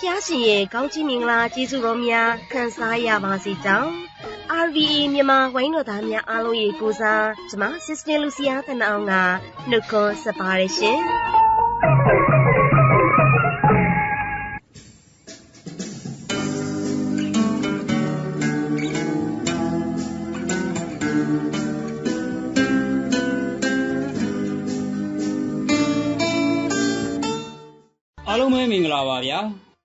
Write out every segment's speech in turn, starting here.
ဖျားရှင်ရဲ့ကောင်းချီးမင်္ဂလာကျေးဇူးတော်များခံစားရပါစေကြောင်း RVE မြန်မာဝိုင်းတော်သားများအားလုံးရေကိုစားကျမ Sister Lucia တနအောင်ကနှုတ်ခွန်းဆက်ပါတယ်ရှင်အားလုံးပဲမင်္ဂလာပါဗျာ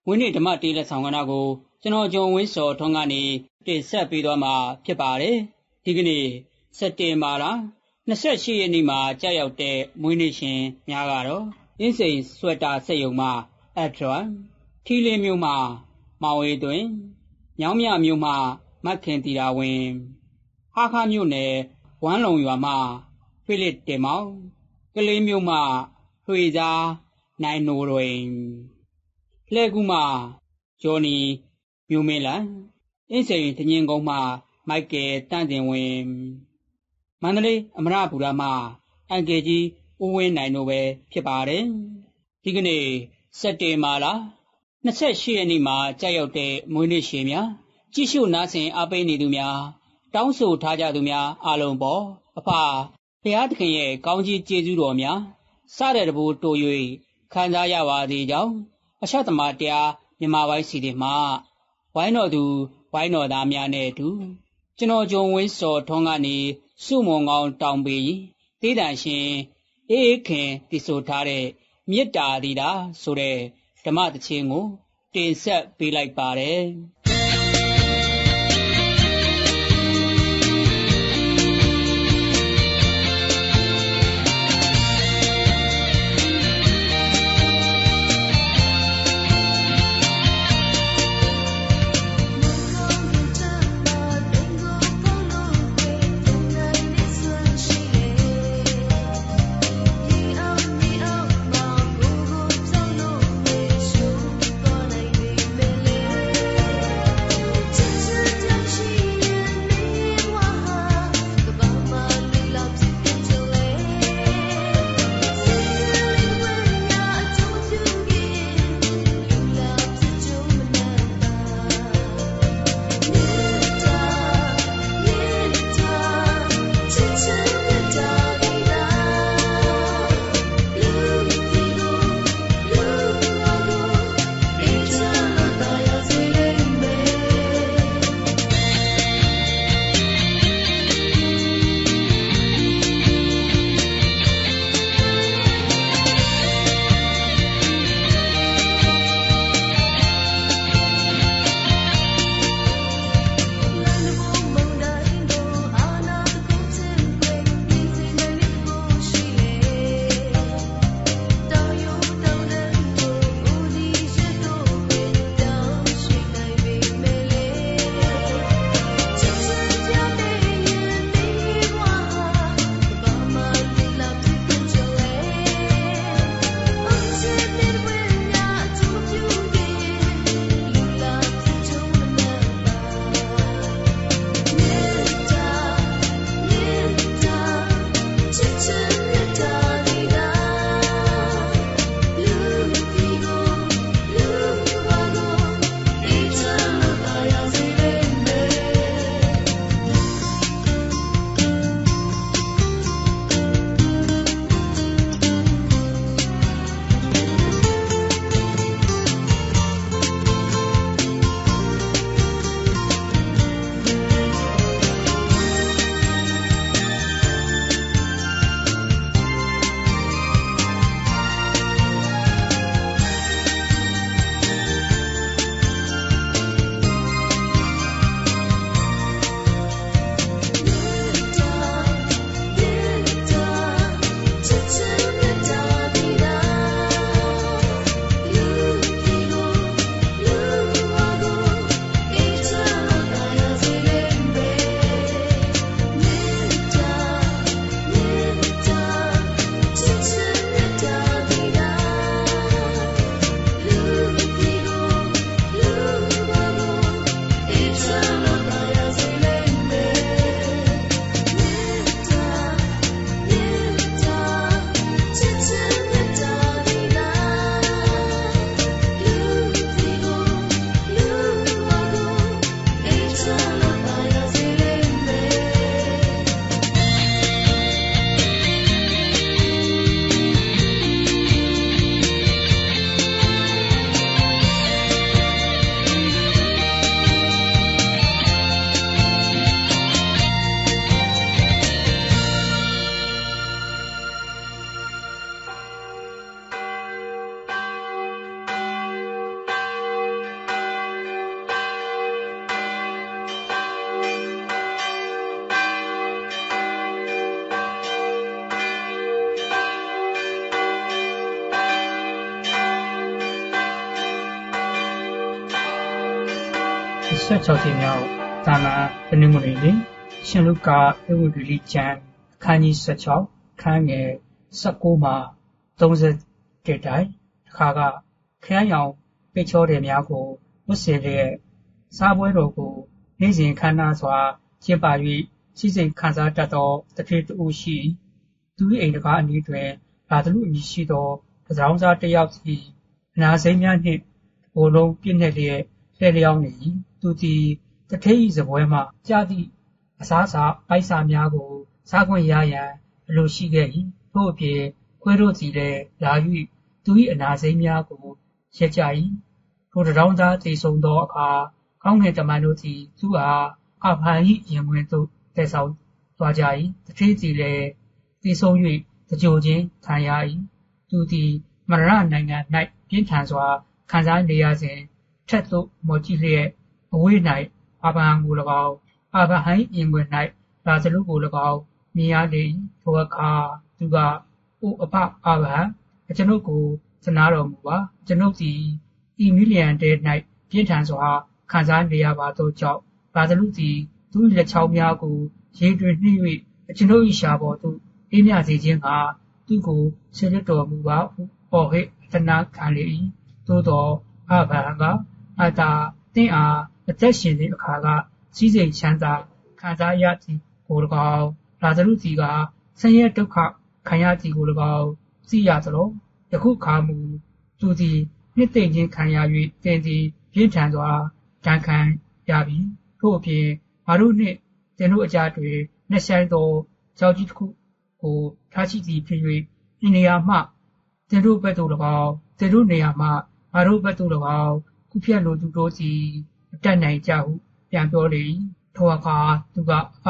ဝင်းနေဓမ္မတေးလက်ဆောင်ကဏ္ဍကိုကျွန်တော်ဂျုံဝင်းစော်ထွန်းကနေတင်ဆက်ပေးသွားမှာဖြစ်ပါတယ်ဒီကနေ့စက်တင်ဘာလ28ရက်နေ့မှာကြာရောက်တဲ့မွေးနေ့ရှင်များကတော့အင်းစိန်ဆွက်တာစက်ယုံမှာအထရန်ထီလင်းမြို့မှာမောင်ဝေးသွင်းညောင်းမြမြို့မှာမတ်ခင်တီတာဝင်ဟာခါမြို့နယ်ဝမ်းလုံရွာမှာဖိလစ်တင်မောင်ကလေးမြို့မှာထွေစားနိုင်နိုတွင် လှဲကူမှဂျော်နီမျိုးမင်းလန်အင်းစိန်တငင်ကုန်းမှမိုက်ကယ်တန့်တင်ဝင်မန္တလေးအမရပူရမှအန်ကယ်ကြီးဦးဝင်းနိုင်တို့ပဲဖြစ်ပါတယ်ဒီကနေ့စက်တင်ဘာလ28ရက်နေ့မှာကြာရောက်တဲ့မွေးနေ့ရှင်များကြည့်ရှုနားဆင်အားပေးနေသူများတောင်းဆိုထားကြသူများအားလုံးပေါ်အဖဘုရားသခင်ရဲ့ကောင်းကြီးကျေးဇူးတော်များစတဲ့တဘူတို၍ခံစားရပါသည်ကြောင့် အရှက်သမားတရားမြမပိုင်းစီတင်မှဝိုင်းတော်သူဝိုင်းတော်သားများနဲ့အတူကျွန်တော်ဂျုံဝင်းစော်ထွန်းကနေစုမုံကောင်းတောင်ပေတေးတန်ရှင်အေးအေးခင်တည်ဆိုထားတဲ့မေတ္တာဒီတာဆိုတဲ့ဓမ္မတခြင်းကိုတင်ဆက်ပေးလိုက်ပါတယ် 26ကြိမ်မြောက်သာမန်တနင်္ဂနွေနေ့ရှင်လုကာဧဝံဂေလိကျမ်းအခန်းကြီး16ခန်းငယ်19မှ30တိုင်အခါကခရမ်းရောင်ပိတ်ချောတယ်များကိုဝတ်ဆင်လျက်စားပွဲတော်ကိုနေ့စဉ်ခမ်းနားစွာကျင်းပ၍စီစဉ်ခံစားတတ်သောတထေတူရှိသူ၏အိမ်တကားအနီးတွင်လာသလိုအမည်ရှိသောပဇောင်းစားတစ်ယောက်စီအနာစိမ်းများနှင့်ဘိုလ်လုံးပြည့်နှက်လျက်လှည့်လျောင်းနေ၏ သူသည်တထေ၏စပွဲမှကြားသည့်အစားအစာပိုက်စာများကိုစားခွင့်ရရန်အလိုရှိခဲ့၏ထို့အပြင်ခွေးတို့စီလည်းလာ၍သူ၏အနာစိမ်းများကိုရက်ကြ၏ထိုတရောင်းသားတည်ဆုံသောအခါကောင်းကင်တမန်တို့သည်သူအားအာဖန်၏ရင်ဝင်သို့တည်ဆောင်သွားကြ၏တထေးစီလည်းတည်ဆုံ၍တကြိုချင်းခံရ၏သူသည်မရဏနိုင်ငံ၌ပြင်းထန်စွာခံစားနေရစဉ်ထက်သို့မော်ကြည့်လျက် အဝေး၌အာဗဟံကို၎င်းအာဗဟံရင်ဝင်၌လာဇလုကို၎င်းမြင်ရလေ၏ထိုအခါသူကအိုအဖအာဗဟံအကျွန်ုပ်ကိုသနာတော်မူပါကျွန်ုပ်သည်ဤမီလီယံတဲ၌ပြင်းထန်စွာခံစားနေရပါသောကြောင့်လာဇလုသည်သူ၏လက်ချောင်းများကိုရေတွင်နှိမ့်၍အကျွန်ုပ်၏ရှာပေါ်သို့အေးမြစေခြင်းကသူကိုဆေရတော်မူပါဟုပေါ်ဟိအတနာခံလေ၏သို့သောအဘံကအတာတင့်အား အသက်ရှင်သည့်အခါကစီးစိမ်ချမ်းသာခံစားရသည်ကို၎င်းလာဇရုစီကဆင်းရဲဒုက္ခခံရသည်ကို၎င်းသိရသလိုယခုခါမူသူသည်နှစ်သိမ့်ခြင်းခံရ၍တင်သည်ပြင်းထန်စွာဒဏ်ခံရပြီထို့အပြင်ငါတို့နှင့်တင်တို့အကြတွင်နှဆိုင်သောကြောက်ကြီးတစ်ခုကိုထားရှိသည်ဖြစ်၍ဒီနေရာမှတင်တို့ဘက်သို့၎င်းတင်တို့နေရာမှငါတို့ဘက်သို့၎င်းခုဖြတ်လိုသူတို့စီ အတက်နိုင်ကြဟု ပြန်ပြောလေ၏ထိုအခါ သူက အဖ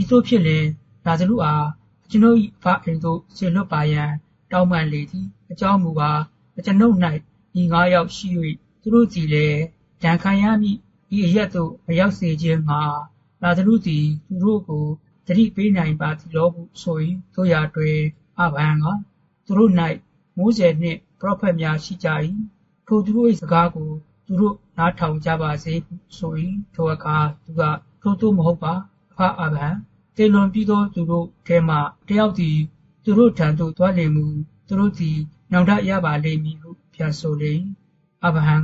ဤသို့ဖြစ်လင်လာဇလုအားကျွန်ုပ်၏အဖအိမ်သို့ဆေလွတ်ပါရန် တောင်းပန်လေသည် အကြောင်းမူကားကျွန်ုပ်၌ဤငါးယောက်ရှိ၍သူတို့စီလည်း ဒဏ်ခံရမည်ဤအရက်သို့ မရောက်စေခြင်းငှာလာဇလုသည် သူတို့ကိုတတိပေးနိုင်ပါသည်လို့ဆို၏တို့ရာတွင်အဘံက သူတို့၌မိုးစေနှင့် ပရောဖက်များရှိကြ၏ထိုသူတို့၏စကားကို သူတို့နားထောင်ကြပါစေဆို၏ထိုအခါသူကထို့သို့မဟုတ်ပါအဖအဘံတေလွန်ပြီးသောသူတို့ထဲမှတယောက်သည်သူတို့ထံသို့သွားလေမူသူတို့သည်နောင်တရပါလိမ့်မည်ဟုပြန်ဆိုလေအဗဟံ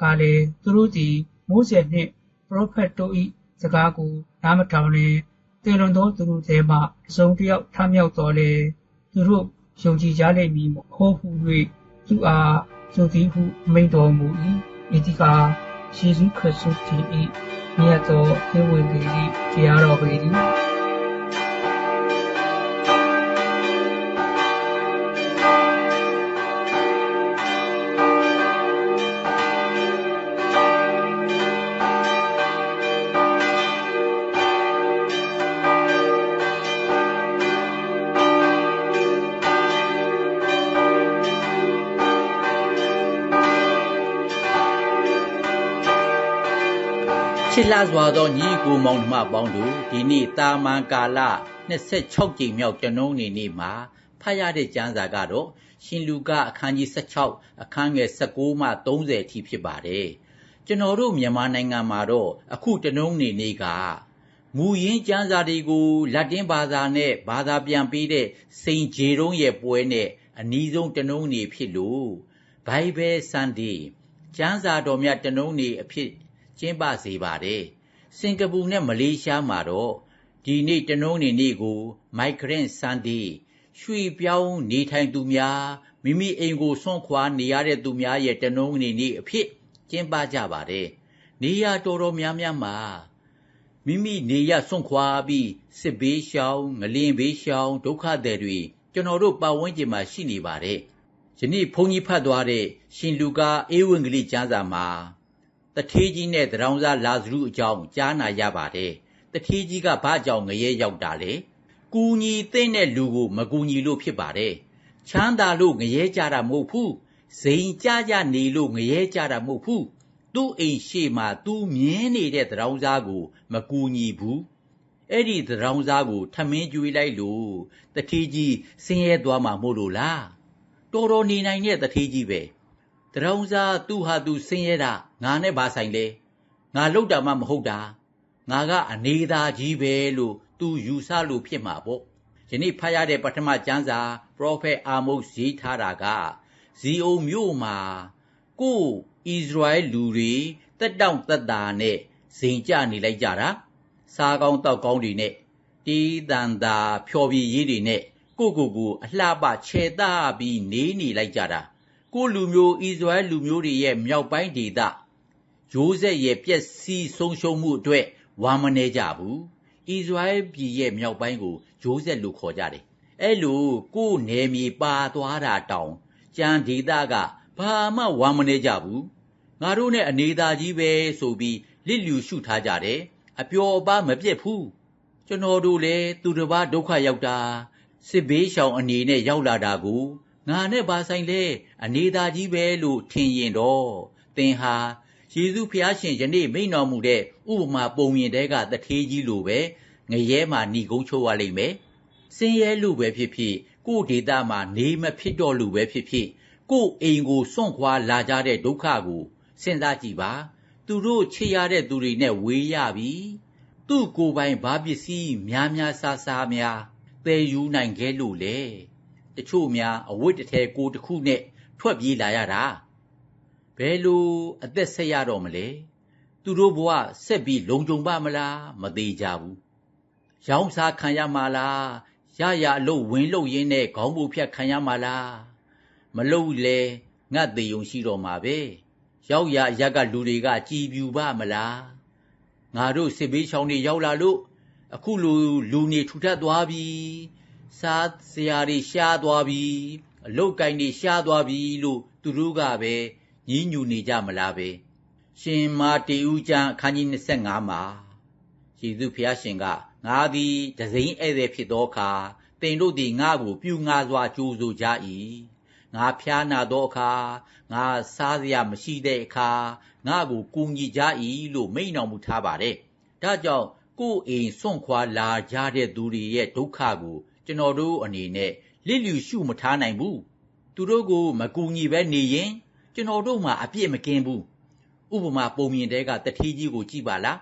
ကလည်းသူတို့သည်မိုးစေနှင့်ပရောဖက်တို့၏စကားကိုနားမထောင်လျင်တေလွန်သောသူတို့ထဲမှအစုံတယောက်ထမြောက်တော်လေသူတို့ယုံကြည်ကြလိမ့်မည်မဟုတ်ဟု၍သူအားဆိုသည်ဟုမိန့်တော်မူ၏ ဤတိကာယေရှုခရစ်တု၏မြတ်သောဧဝံဂေလိတရားတော်ပေသည် လှစွာသောညီကိုမောင်နှမပေါင်းတို့ဒီနေ့တာမန်ကာလ26ကြိမ်မြောက်ကျွန်ုံးနေနေ့မှာဖတ်ရတဲ့ကျမ်းစာကတော့ရှင်လူကအခန်းကြီး16အခန်းငယ်19မှ30အထိဖြစ်ပါတယ်ကျွန်တော်တို့မြန်မာနိုင်ငံမှာတော့အခုကျွန်ုံးနေနေ့ကမူရင်းကျမ်းစာတွေကိုလက်တင်ဘာသာနဲ့ဘာသာပြန်ပေးတဲ့စိန်ဂျေရုံးရဲ့ပွဲနဲ့အနီးဆုံးတနုံးနေဖြစ်လို့ Bible Sunday ကျမ်းစာတော်မြတ်တနုံးနေအဖြစ် ကျင်းပစေပါတယ်။စင်ကာပူနဲ့မလေးရှားမှာတော့ဒီနေ့တနုံးနေနေ့ကို Migrant Sunday ရွှေ့ပြောင်းနေထိုင်သူများမိမိအိမ်ကိုဆွန့်ခွာနေရတဲ့သူများရဲ့တနုံးနေနေ့အဖြစ်ကျင်းပကြပါတယ်။နေရာတော်တော်များများမှာမိမိနေရဆွန့်ခွာပြီးစစ်ဘေးရှောင်ငလင်ဘေးရှောင်ဒုက္ခသည်တွေကျွန်တော်တို့ပတ်ဝန်းကျင်မှာရှိနေပါတယ်။ယနေ့ဘုန်းကြီးဖတ်သွားတဲ့ရှင်လူကာဧဝံဂေလိကျမ်းစာမှာ တထေးကြီးနဲ့တရောင်းစားလာဇရုအကြောင်းကြားနာရပါတယ်။တထေးကြီးကဘာကြောင့်ငရဲရောက်တာလဲ။ကူညီတဲ့တဲ့လူကိုမကူညီလို့ဖြစ်ပါတယ်။ချမ်းသာလို့ငရဲကြတာမဟုတ်ဘူး။ဇိမ်ကြကြနေလို့ငရဲကြတာမဟုတ်ဘူး။သူ့အိမ်ရှိမှသူမြင်းနေတဲ့တရောင်းစားကိုမကူညီဘူး။အဲ့ဒီတရောင်းစားကိုထမင်းကျွေးလိုက်လို့တထေးကြီးဆင်းရဲသွားမှာမို့လို့လား။တော်တော်နေနိုင်တဲ့တထေးကြီးပဲ။ တရောင်းစားသူ့ဟာသူဆင်းရဲတာငါနဲ့ဘာဆိုင်လဲငငါလှုပ်တာမှမဟုတ်တာငါကအနေသာကြီးပဲလို့သူယူဆလို့ဖြစ်မှာပေါ့ယနေ့ဖတ်ရတဲ့ပထမကျမ်းစာပရောဖက်အာမုတ်ရေးထားတာကဇီအုံမြို့မှာကိုဣသရေလလူတွေတက်တောင့်တက်တာနဲ့ဇင်ကြနေလိုက်ကြတာစားကောင်းတောက်ကောင်းတွေနဲ့တီးတန်တာဖြော်ပြရေးတွေနဲ့ကိုကိုကိုအလှပခြေသားပြီးနေနေလိုက်ကြတာ ကိုလူမျိုးဣသရေလလူမျိုးတွေရဲ့မြောက်ပိုင်းဒေသရိုးဆက်ရဲ့ပြက်စီးဆုံးရှုံးမှုအတွက်ဝါမနေကြဘူးဣသရေလပြည်ရဲ့မြောက်ပိုင်းကိုရိုးဆက်လို့ခေါ်ကြတယ်အဲ့လိုကိုနယ်မြေပါသွားတာတောင်ကြံဒေသကဘာမှဝါမနေကြဘူးငါတို့နဲ့အနေသာကြီးပဲဆိုပြီးလစ်လျူရှုထားကြတယ်အပျော်အပါမပြတ်ဘူးကျွန်တော်တို့လည်းသူတစ်ပါးဒုက္ခရောက်တာစစ်ဘေးရှောင်အနေနဲ့ရောက်လာတာကို ငါနဲ့ဘာဆိုင်လဲအနေသာကြီးပဲလို့ထင်ရင်တော့သင်ဟာယေရှုဖျားရှင်ယနေ့မိန့်တော်မူတဲ့ဥပမာပုံမြင်တဲ့ကတထေးကြီးလိုပဲငရဲမှာဏီကုန်းချိုးရလိမ့်မယ်စင်ရဲလူပဲဖြစ်ဖြစ်ကို့ဒေတာမှာနေမဖြစ်တော့လူပဲဖြစ်ဖြစ်ကို့အိမ်ကိုစွန့်ခွာလာကြတဲ့ဒုက္ခကိုစဉ်းစားကြည့်ပါသူတို့ချစ်ရတဲ့သူတွေနဲ့ဝေးရပြီသူ့ကိုယ်ပိုင်ဘာပစ္စည်းများများဆဆာများတည်ယူနိုင်ခဲ့လို့လေ တချို့များအဝတ်တစ်ထည်ကိုတစ်ခုနဲ့ထွက်ပြေးလာရတာဘယ်လိုအသက်ဆက်ရတော့မလဲသူတို့ဘဝဆက်ပြီးလုံခြုံပါမလားမသေးကြဘူးရောင်းစားခံရမှာလားရရအလုပ်ဝင်လုပ်ရင်းနဲ့ခေါင်းပူဖြတ်ခံရမှာလားမလုပ်လေငတ်သေးုံရှိတော့မှာပဲရောက်ရရက်ကလူတွေကကြည်ပြူပါမလားငါတို့စစ်ဘေးချောင်းတွေရောက်လာလို့အခုလူလူနေထူထပ်သွားပြီ စားစရာတွေရှားသွားပြီအလုတ်ကင်တွေရှားသွားပြီလို့သူတို့ကပဲညင်းညူနေကြမလားပဲရှင်မာတေဦးကျမ်းအခန်းကြီး25မှာယေရှုဖျားရှင်ကငါသည်တစိမ့်ဧည့်သည်ဖြစ်သောအခါတင်တို့သည်ငါကို ပြူငါစွာကြိုးဆိုကြ၏ငါဖျားနာသောအခါငါစားစရာမရှိတဲ့အခါငါကိုကူညီကြ၏လို့မိန့်တော်မူထားပါတယ်ဒါကြောင့်ကိုယ်အိမ်စွန့်ခွာလာကြတဲ့သူတွေရဲ့ဒုက္ခကို ကျွန်တော်တို့အနေနဲ့လစ်လျူရှုမထားနိုင်ဘူးသူတို့ကိုမကူညီပဲနေရင်ကျွန်တော်တို့မှာအပြစ်မကင်းဘူးဥပမာပုံမြင်တဲ့ကတထေးကြီးကိုကြည့်ပါလား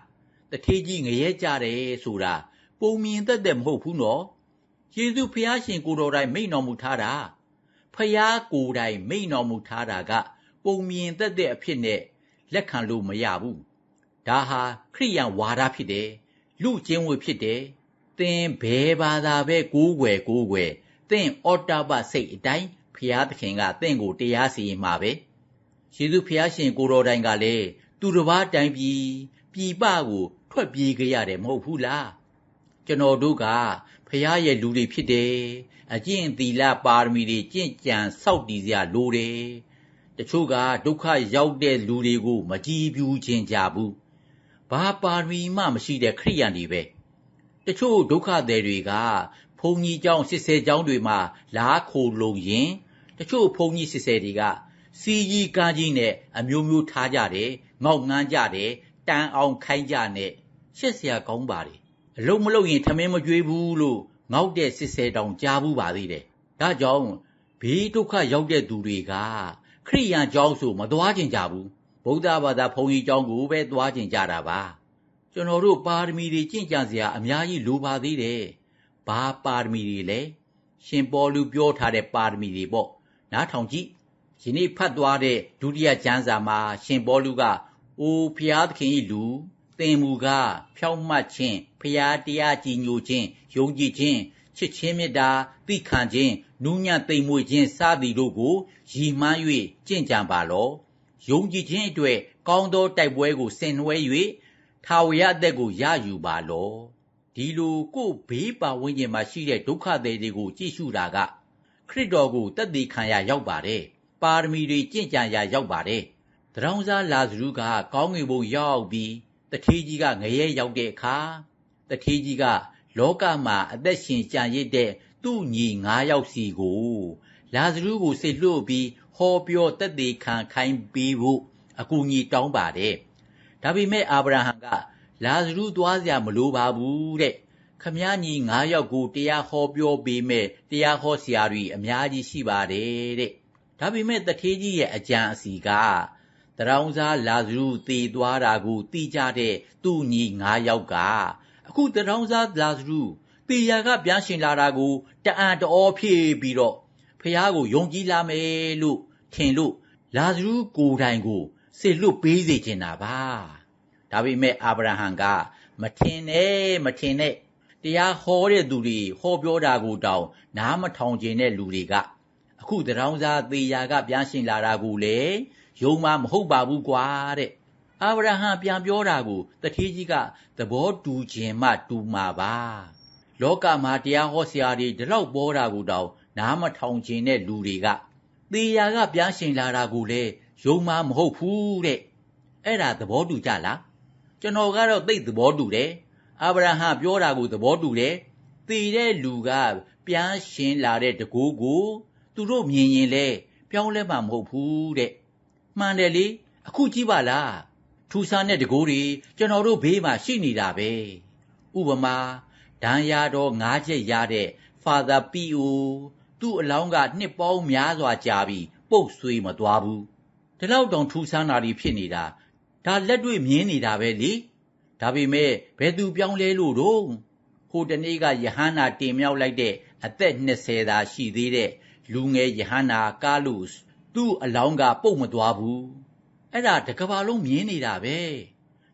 တထေးကြီးငရဲကြတယ်ဆိုတာပုံမြင်သက်သက်မဟုတ်ဘူးနော်ယေရှုဖျားရှင်ကိုတော်တိုင်မိန့်တော်မူထားတာဖျားကိုယ်တိုင်မိန့်တော်မူထားတာက ပုံမြင်သက်သက်အဖြစ်နဲ့လက်ခံလို့မရဘူးဒါဟာခရိယံဝါဒဖြစ်တယ်လူကျင်းဝေဖြစ်တယ် သင်ဘယ်ဘာသာပဲကိုးကွယ်ကိုးကွယ်သင်အော်တာပစိတ်အတိုင်းဖျားသခင်ကသင်ကိုတရားစီရင်မှာပဲယေရှုဖျားရှင်ကိုတော်တိုင်ကလည်းသူတစ်ပါးတိုင်ပြီးပြည်ပကိုထွက်ပြေးကြရတယ်မဟုတ်ဘူးလားကျွန်တော်တို့ကဖျားရဲ့လူတွေဖြစ်တယ်အကျင့်သီလပါရမီတွေကျင့်ကြံစောင့်တည်စရာလိုတယ်တချို့ကဒုက္ခရောက်တဲ့လူတွေကို မကြည်ပြူခြင်းကြဘူးဘာပါရမီမှမရှိတဲ့ခရိယန်တွေပဲ တချို့ဒုက္ခသည်တွေက ဘုန်းကြီးကျောင်းစစ်ဆဲကျောင်းတွေမှာ လာခိုလှုံရင် တချို့ဘုန်းကြီးစစ်ဆဲတွေက စီကြီးကားကြီးနဲ့အမျိုးမျိုးထားကြတယ်ငေါက်ငန်းကြတယ်တန်အောင်ခိုင်းကြနဲ့ရှက်စရာကောင်းပါလေအလုံးမလုံးရင်ထမင်းမကြွေးဘူးလို့ငေါက်တဲ့စစ်ဆဲတောင်ကြားဘူးပါသေးတယ်ဒါကြောင့်ဘေးဒုက္ခရောက်တဲ့သူတွေကခရိယန်ကျောင်းဆိုမသွားကျင်ကြဘူးဗုဒ္ဓဘာသာဘုန်းကြီးကျောင်းကိုပဲသွားကျင်ကြတာပါ ကျွန်တော်တို့ပါရမီတွေကျင့်ကြံစရာအများကြီးလိုပါသေးတယ်ဘာပါရမီတွေလဲရှင်ပေါ်လူပြောထားတဲ့ပါရမီတွေပေါ့နားထောင်ကြည့်ယနေ့ဖတ်သွားတဲ့ဒုတိယကျမ်းစာမှာ ရှင်ဘောလူကအိုဖျားသခင်၏လူသင်မူကားဖြောင့်မတ်ခြင်းဖျားတရားကြည်ညိုခြင်းယုံကြည်ခြင်းချစ်ချင်းမေတ္တာသိခံခြင်းနူးညံ့သိမ်မွေ့ခြင်းစသည်တို့ကိုရည်မှန်း၍ကြင့်ကြံပါလောယုံကြည်ခြင်းအတွက်ကောင်းသောတိုက်ပွဲကိုဆင်နွှဲ၍ ထာဝရအသက်ကိုရယူပါလောဒီလိုကိုယ်ဘေးပါဝန်းကျင်မှာရှိတဲ့ဒုက္ခသည်တွေကိုကြည့်ရှုတာက ခရစ်တော်ကိုတတ်သိခံရရောက်ပါတယ်ပါရမီတွေကျင့်ကြံရာရောက်ပါတယ်။တရောင်းစားလာဇရုကကောင်းငင်ဘုံရောက်ပြီးတထေးကြီးကငရဲရောက်တဲ့အခါတထေးကြီးကလောကမှာအသက်ရှင်ကြံရစ်တဲ့သူ့ညီ၅ယောက်စီကို လာဇရုကိုစိတ်လွှတ်ပြီးဟောပြောတက်သေးခံခိုင်းပေးဖို့အကူအညီတောင်းပါတယ်။ ဒါပေမဲ့အာဗြဟံကလာဇရုသွားစရာမလိုပါဘူးတဲ့။ခမည်းညီ၅ယောက်ကိုတရားဟောပြောပေးမဲ့တရားဟောဆရာတွေအများကြီးရှိပါတယ်တဲ့။ဒါပေမဲ့တထေးကြီးရဲ့အကြံအစီကတရောင်းစားလာဇရုတည်သွားတာကိုသိကြတဲ့သူ့ညီ၅ယောက်ကအခုတရောင်းစားလာဇရုတေယာကပြန်ရှင်လာတာကိုတအံ့တော်ဖြစ်ပြီးတော့ဖះကိုယုံကြည်လာမယ်လို့ထင်လို့လာဇရုကိုယ်တိုင်ကို စေလွတ်ပေးစေချင်တာပါဒါပေမဲ့အာဗြဟံကမထင်နဲ့မထင်နဲ့တရားဟောတဲ့သူတွေဟောပြောတာကိုတောင်နားမထောင်ခြင်းတဲ့လူတွေကအခုတရောင်းစားသေးယာကပြန်ရှင်လာတာကိုလေယုံမှမဟုတ်ပါဘူးကွာတဲ့အာဗြဟံပြန်ပြောတာကိုတထေးကြီးကသဘောတူခြင်းမှတူမှာပါလောကမှာတရားဟောဆရာတွေဒီလောက်ပေါ်တာကိုတောင်နားမထောင်ခြင်းတဲ့လူတွေကသေယာကပြန်ရှင်လာတာကိုလေ ယုံမှမဟုတ်ဘူးတဲ့အဲ့ဒါသဘောတူကြလားကျွန်တော်ကတော့သိသဘောတူတယ်အာဗြဟံပြောတာကိုသဘောတူတယ်သေတဲ့လူကပြန်ရှင်လာတဲ့တကူကို သူတို့မြင်ရင်လေပြောင်းလဲမှာမဟုတ်ဘူးတဲ့မှန်တယ်လေအခုကြည့်ပါလားထူဆန်းတဲ့တကူတွေကျွန်တော်တို့ဘေးမှာရှိနေတာပဲဥပမာဒံရတော်၅ချက်ရတဲ့ Father P.O. သူ့အလောင်းကနှစ်ပေါင်းများစွာကြာပြီးပုတ်ဆွေးမသွားဘူး ဒီလောက်တောင်ထူဆန်းတာတွေဖြစ်နေတာဒါလက်တွေ့မြင်နေတာပဲလေဒါပေမဲ့ဘယ်သူပြောင်းလဲလို့တော့ဟိုတနေ့ကယဟန္နာတင်မြောက်လိုက်တဲ့အသက်20သာရှိသေးတဲ့လူငယ်ယဟန္နာကာလုစ်သူ့အလောင်းကပုတ်မသွားဘူးအဲ့ဒါတကဘာလုံးမြင်နေတာပဲ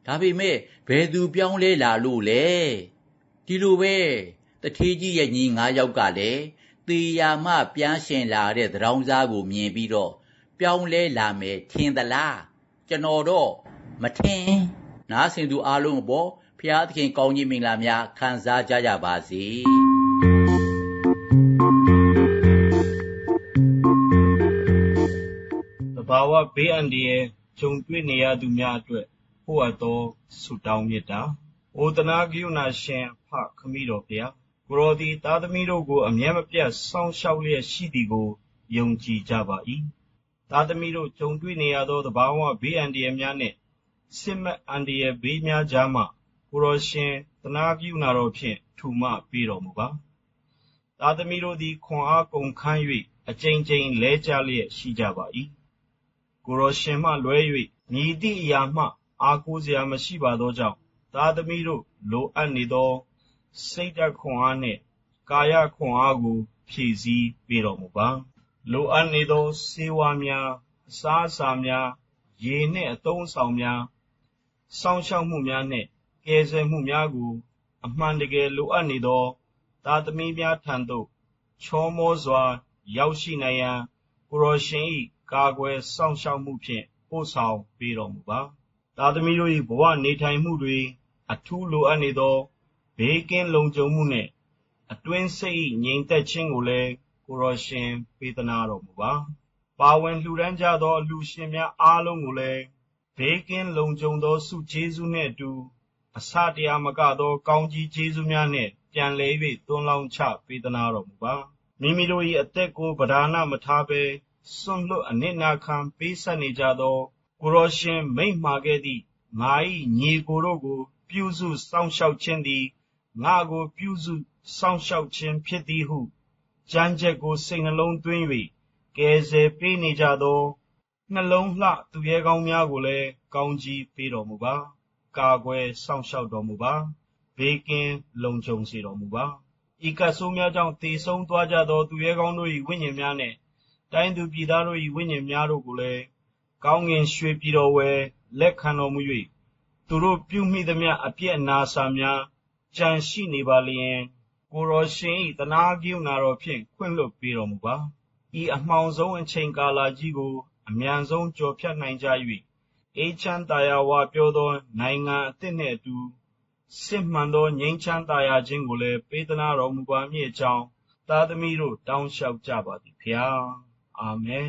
ဒါပေမဲ့ဘယ်သူပြောင်းလဲလာလို့လဲဒီလိုပဲတထေးကြီးရဲ့ညီ၅ယောက်ကလည်းတေယာမပြန်ရှင်လာတဲ့သရောင်းစားကိုမြင်ပြီးတော့ ပြောင်းလဲလာမယ်ထင်သလားကျွန်တော်တော့မထင်နားဆင်သူအားလုံးအပေါ်ဖျားသခင်ကောင်းကြီးမင်္ဂလာများခံစားကြကြပါစေတဘာဝဘေးအန္တရာယ်ဂျုံတွေ့နေရသူများအတွက်ပို့အပ်သောဆုတောင်းမေတ္တာ။အိုတနာကရုဏာရှင်ဖခမည်းတော်ဖျားကိုရောသည်သားသမီးတို့ကိုအမြဲမပြတ်စောင့်ရှောက်လျက်ရှိသည်ကိုယုံကြည်ကြပါ၏။ သားသမီးတို့ဂျုံတွေ့နေရသောတဘာဝဘေးအန္တရာယ်များနှင့်စစ်မက်အန္တရာယ်ဘေးများကြားမှကိုရောရှင်တနာကရုဏာတော်ဖြင့်ထူမပေးတော်မူပါ။သားသမီးတို့သည်ခွန်အားကုန်ခန်း၍အကြိမ်ကြိမ်လဲကြလျက်ရှိကြပါ၏။ကိုရောရှင်မှလွဲ၍မြည်သည့်အရာမှ အားကိုးစရာမရှိပါသောကြောင့်သားသမီးတို့လိုအပ်နေသောစိတ်ဓာတ်ခွန်အားနှင့်ကာယခွန်အားကိုဖြည့်ဆည်းပေးတော်မူပါ။ လိုအပ်နေသောဆေးဝါးများအစားအစာများရေနှင့်အသုံးဆောင်များစောင့်ရှောက်မှုများနှင့်ကယ်ဆယ်မှုများကို အမှန်တကယ်လိုအပ်နေသောသားသမီးများထံသို့ချောမောစွာ ရောက်ရှိနိုင်ရန်ကိုရောရှင်၏ကာကွယ်စောင့်ရှောက်မှုဖြင့်ပို့ဆောင်ပေးတော်မူပါ။သားသမီးတို့၏ဘဝနေထိုင်မှုတွင်အထူးလိုအပ်နေသောဘေးကင်းလုံခြုံမှုနှင့်အတွင်းစိတ်၏ငြိမ်သက်ခြင်းကိုလည်း ကိုရောရှင်ပေးသနာတော်မူပါ။ပါဝင်လှူဒန်းကြသောအလှူရှင်များအားလုံးကိုလည်းဘေးကင်းလုံခြုံသောဆုကျေးဇူးနှင့်အတူအဆတရားမကသောကောင်းကြီးကျေးဇူးများနှင့်ပြန်လည်၍သွန်းလောင်းချပေးသနာတော်မူပါ။မိမိတို့၏အသက်ကိုပဓာနမထားဘဲစွန့်လွတ်အနစ်နာခံပေးဆက်နေကြသောကိုရောရှင်မိန့်မှာခဲ့သည့်ငါ၏ညီကိုတို့ကို ပြုစုစောင့်ရှောက်ခြင်းသည်ငါကိုပြုစုစောင့်ရှောက်ခြင်းဖြစ်သည်ဟု ကြမ်းကြက်ကို စိတ်နှလုံးသွင်း၍ကယ်ဆယ်ပေးနေကြသော နှလုံးလှ သူရဲကောင်းများကိုလည်း ကောင်းကြီးပေးတော်မူပါ ကာကွယ်စောင့်ရှောက်တော်မူပါ ဘေးကင်းလုံခြုံစေတော်မူပါ ဤကဆိုးများကြောင့်တည်ဆုံးသွားကြသော သူရဲကောင်းတို့၏ဝိညာဉ်များနှင့် တိုင်းသူပြည်သားတို့၏ဝိညာဉ်များတို့ကိုလည်း ကောင်းငင်ရွှေပြည်တော်ဝယ် လက်ခံတော်မူ၍သူတို့ပြုမိသမျှ အပြည့်အနာစာများကြံရှိနေပါလျင် ကိုရောရှင်၏တနာကိယနာတော်ဖြင့်ခွင့်လွှတ်ပေးတော်မူပါဤအမှောင်ဆုံးအချိန်ကာလကြီးကို အမြန်ဆုံးကြော်ဖြတ်နိုင်ကြ၍အေးချမ်းသာယာဝပြောသော နိုင်ငံအသစ်နှင့်အတူစစ်မှန်သောငြိမ်းချမ်းသာယာခြင်းကိုလည်းပေးသနာတော်မူပါမည်အကြောင်းသားသမီးတို့တောင်းလျှောက်ကြပါသည်ဖျားအာမင်